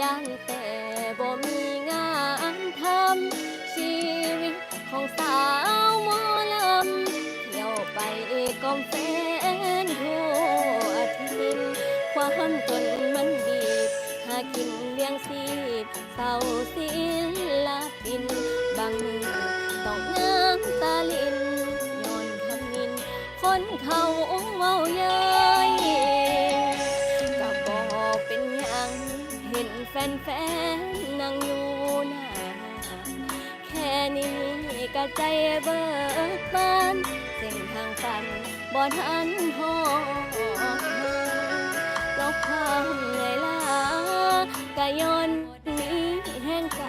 ย่านแต่บ่มีงานทำชีวิตของสาวหมอลำเที่ยวไปกอมแฟนทั่วทินความจนมันบีบหากินเลี้ยงชีพเศร้าศิลปินบางมือต้องน้ำตาลินย้อนคำมินคนเขาเมาเย้ ฟนๆนั่งอยู่หน้า แค่นี้ก็ใจเบิกบานเส้นทางฝันบ่ทันหอดลบความเหนื่อยล้ากะย้อนนี้แห้งใจ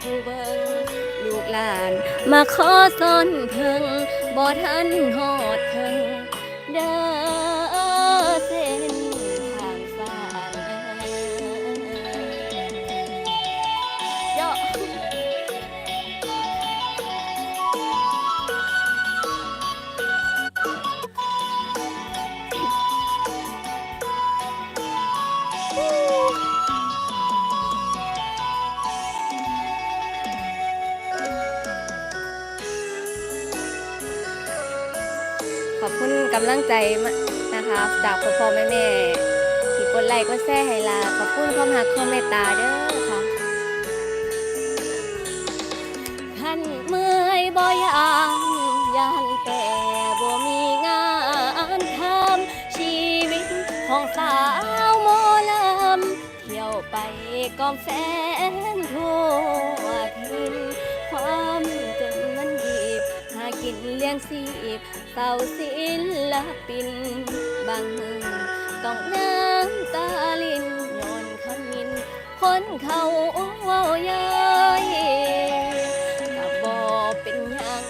ผู้เบิงลูกหลานมาขอซ่อนเพิงบ่ทันหอดเพิงเด้อำลังใจมานะคะจากพ่อพ่อแม่แม่ที่กดไลค์กดแชร์ให้ลาขอบคุณความหักความเมตตาเด้อค่ะขันเมื่อยบ่ยานยานแต่บ่มีงานทำชีวิตของสาวหมลำเที่ยวไปกอมแฟนทั่วทินความจนมันบีบหากินเลี้ยงชีพ เศร้าศิลปิน บางมือต้องน้ำตาลินนอนขมิน คนเขาว้าย้ยก็บอเป็นยัง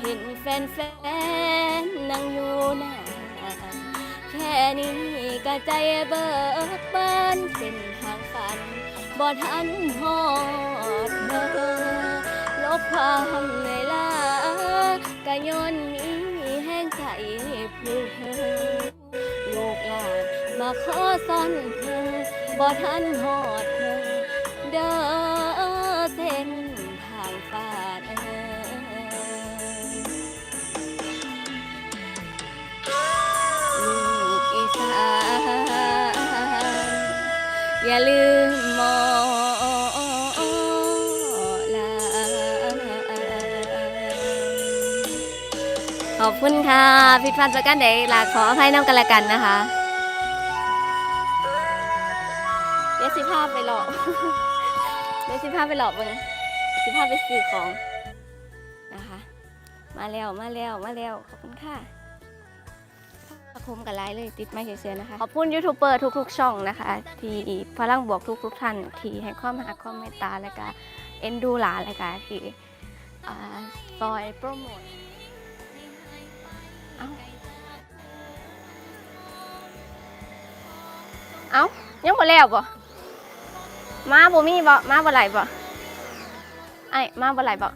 เห็นแฟนแฟนๆนั่งอยู่หน้าแค่นี้ก็ใจเบิกบานเป็นทางฝันบ่ทันหอดเธอลบความเหนื่อยล้า กะย้อนนี้แห้งใจผู้เธอลูกหลานมาขอซ่อนเธอบ่ทันหอดเธอเด้อเส้นทางฟ้าเอ่ยลูกอีสานอย่าลืม อบคุณค่ะผิดพลาดประการใดลาขออภัยน้ำกันละกันนะคะเดี๋ยวสิภาพไปหลอกเดี๋ยวสิภาพไปหลอกเบิ่งสิภาพไปซื้อของนะคะ มาแล้วมาแล้วมาแล้วขอบคุณค่ะประคมกับไลน์เลยติดไม่เฉยๆนะคะ ขอบคุณยูทูบเบอร์ทุก ๆ ช่องนะคะ ที่พลังบวกทุกๆท่านที่ให้ความรักความเมตตาและก็เอ็นดูหลานและก็ที่อ่าซอยโปรโมท เอ้ายังบ่แล้วบ่มาบ่มีบ่มาบ่ไหลบ่ไอ้มาบ่ไหลบ่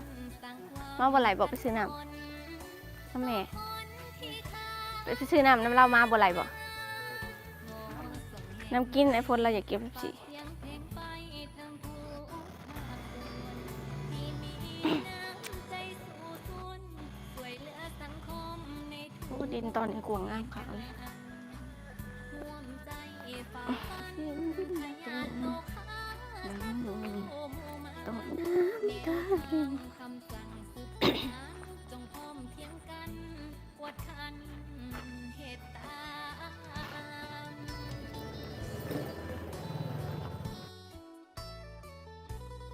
มาบ่ไหลบ่ไปซื้อน้ำทำแม่ไปซื้อน้ำน้ำเรามาบ่ไหลบ่น้ำกินไอ้พลเราอยากเก็บสิ ดินตอนนี้กวงงามค่ะเลยตอนน้ำตาลิน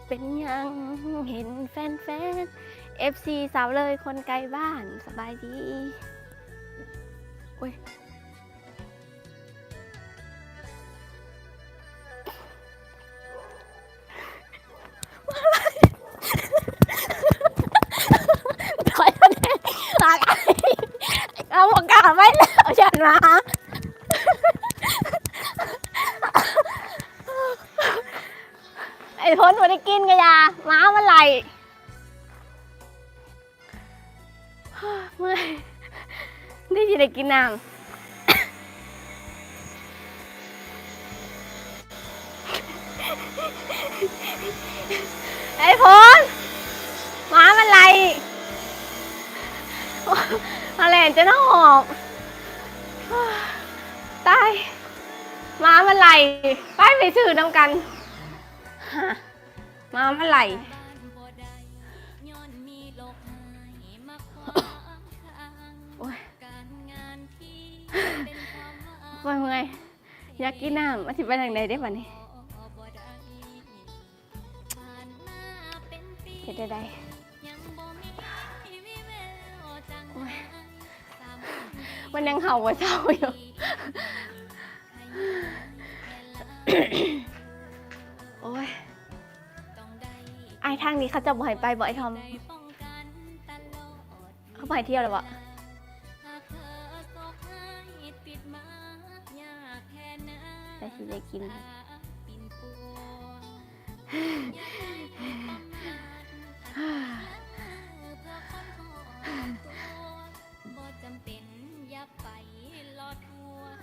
เป็นยังเห็นแฟนแฟน FC สาวเลยคนไกลบ้านสบายดี อุ้ยถอยมาเลยหลักเอาปากกาไม่แล้วฉันมาไอ้พ้นมาได้กินกันยาม้ามันไหลเมื่อย นี่จะได้กินน้ำไอ้พลหมามันไหลอะไรจะน้องหอบตายหมามันไหลไปไปซื้อน้ำกันหมามันไห โอ้ยเมื่อยอยากกินน้ำมาสิไปทางใดได้ป่ะนี่เฮ็ดได้ได้มันยังเห่าว่าเศร้าอยู่โอ้ยไอ้ทางนี้เขาจะบ่อยไปบ่อยทอม เขาไปเที่ยวหรือเป ล่าแต่สิได้กิน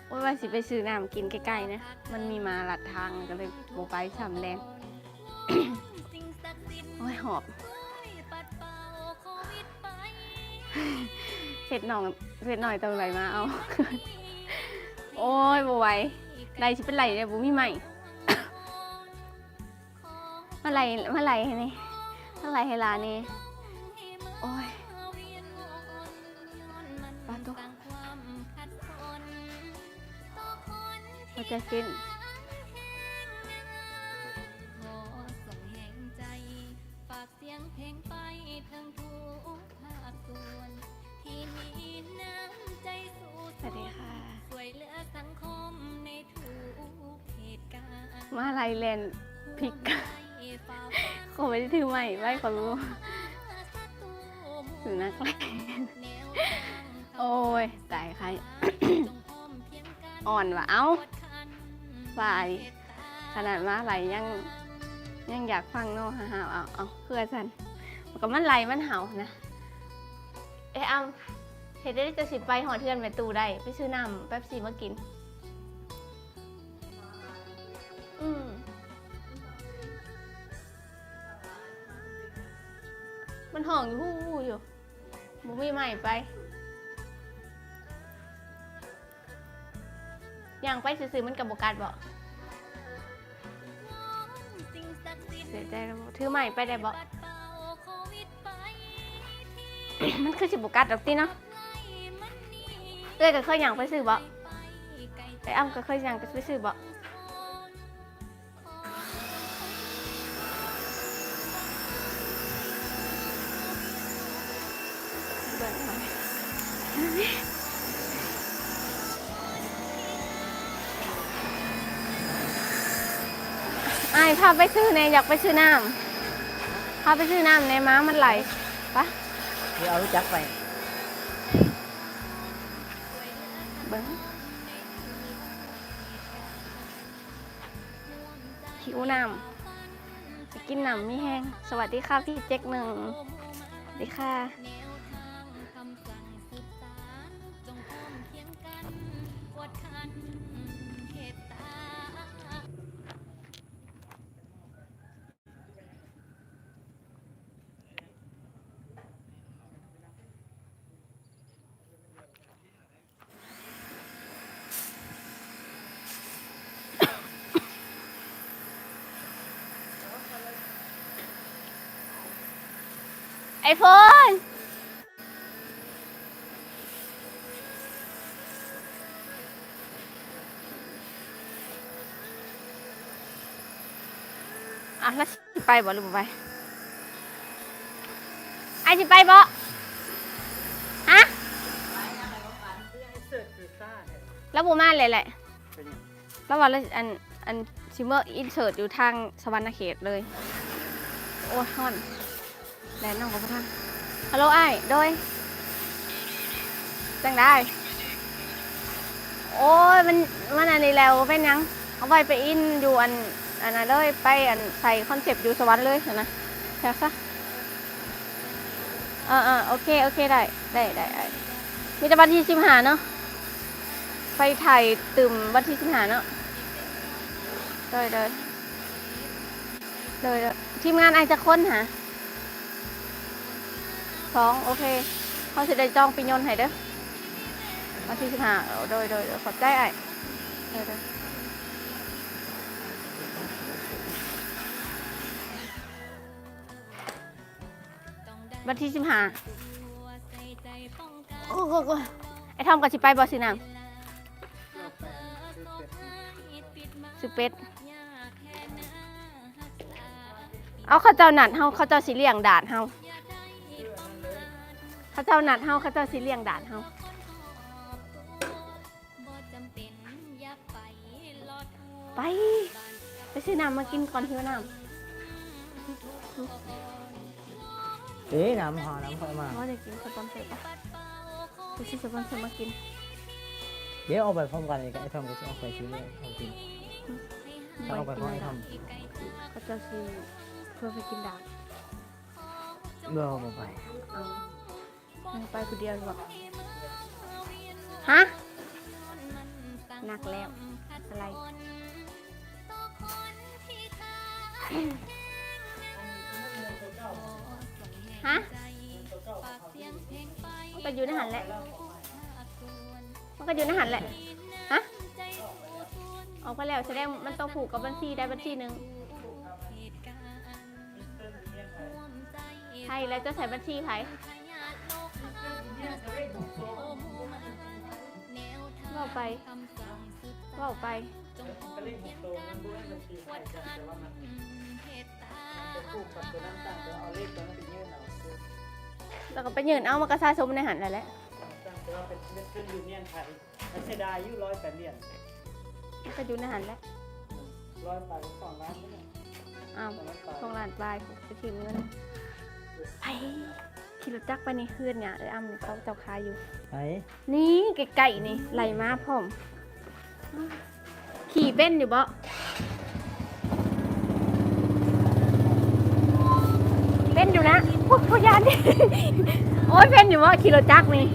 โอ้ยว่าสิไปซื้อน้ำกินใกล้ๆนะ มันมีมาหลัดทางก็เลยโบไปสามแลนโอ้ยหอบเสร็จหน่องเสร็จหน่อยเตาไหลมาเอา โอ้ยบ่ไหว ไรสิเป็นไรเนี่ยบุมีใหม่ มาไหลมาไหลให้นี่มาไหลให้ลานี่โอ้ยปาตุเราจะสิ้น การณ์มาไหลแลนพิกขาไม่ได้ถือใหม่ไว้ขอรู้ศัตรูหถึมู่งนักแลนโอ้ยตายใครอ่อนวะเอ้าฝ่ายขนาดมาไหลยังยังอยากฟังเนาะฮ่าๆเอาเอาเพื่อสันก็มันไหลมันเห่านะ เอ้ยอ้ำเห็นได้จะสิไปหอเทือนไปตูได้ ไปซื้อน้ำแป๊บซี่มากิน องอยู่ฮู้อยู่บุมีใหม่ไปอย่างไปซื้อๆมันกับบกัดบอกเสียใจแล้วบ่ถือใหม่ไปได้บอกมันคือสิบกัดดอกตีเนาะเอ้ยก็เคยอย่างไปซื้อบ่ไปไกลไปอ้ำก็เคยอย่างไปซื้อบ่เไอ้ายพาไปซื้อเนี่ยอยากไปซื้อน้ำพาไปซื้อน้ำในม้ามันไหลปะเดี๋ยวเอารู้จักไปเบิ้งหิวน้ำจะกินน้ำมีแห้ง สวัสดีค่ะพี่เจ๊กหนึ่งสวัสดีค่ะ อโฟนอะแล้วสิไปบ่หรือบ่ไปไอสิไปบ่ฮะแล้วบ่มาเลยแหละแล้ววันละอันอันซิมเมอร์อินเสิร์ตอยู่ทางสวรรณเขตเลย โอ้ยฮอน แลนน้องกับพระท่านฮัลโหลไอ้โดยจังได้ โอ้ยมันมันอันนี้แล้วเป็นยัง เอาไปไปอินอยู่อันอันนั้นเลยไปอันใส่คอนเซปต์อยู่สวรรค์เลยนะแค่ซะเออเออโอเคโอเคได้ได้ได้ได้มีแต่วันที่สิบหาเนาะไปถ่ายตึมวันที่สิบหาเนาะได้ได้เลยทีมงานไอจะค้นหา สองโอเคเขาสิได้จองปิยนให้เด้อวันที่สิบห้าโดยโดยขอบใจไอ้เด้อเด้อวันที่สิบห้าโอ้โหไอ้ทอมกับสิไปบอสินางสิเป็ดเอาข้าเจ้าหนัดเฮาข้าเจ้าสิเลี้ยงดานเฮาาเจ้าหนัดเฮาเข้าเจ้าสิเลี้ยงด่านเฮาไป ไปซื้อน้ำมากินก่อนหิวน้เอ๊ะน้ำหอน้ำค่อยมาำเขาจะกินสปอนเซอร์ปะไปซื้อสปอนเซอร์มากิน เดี๋ยวเอาไปพร้อมกันเลยกับไอ้ทอมก็จะเอาไปซื้อเลยเอากินจะเอาไปพร้อมไอ้ทอมเขาเจะสิเพื่อไปกินด่างเบื่อเอาไปเอา มึงไปคนเดียวหรอกฮะหนักแล้ว อะไรฮะมันก็อยู่ในหันแหละ มันก็อยู่ในหันแหละ ฮะ ออกไปแล้วแสดงมันต้องผูกกับบัญชีได้บัญชีหนึ่งใช่แล้วจะใส่บัญชี ไผว่าไปว่าไปแล้วก็ไปยืนเอามากระซาสมในหันแล้วแหละแต่ว่าเป็นเม็ดขึ้นยูเนียนไทยมันเสียดายอยู่ร้อยแปดเหรียญมันก็อยู่ในหันแล้วร้อยไปสองล้านเนี่ยอ้าวสองล้านไปสองล้านปลายไปทีมเงินไป ขี่รถจักรไปในคืนเนี่ยเอออ้ำนี่เขาเจ้าคายอยู่ ไหนนี่ไก่ๆนี่ไหลมาพร้อมขี่เป็นอยู่บ่เป็นอยู่นะพวกพยานนี่โอ้ยเป็นอยู่บ่ขี่รถจักรนี่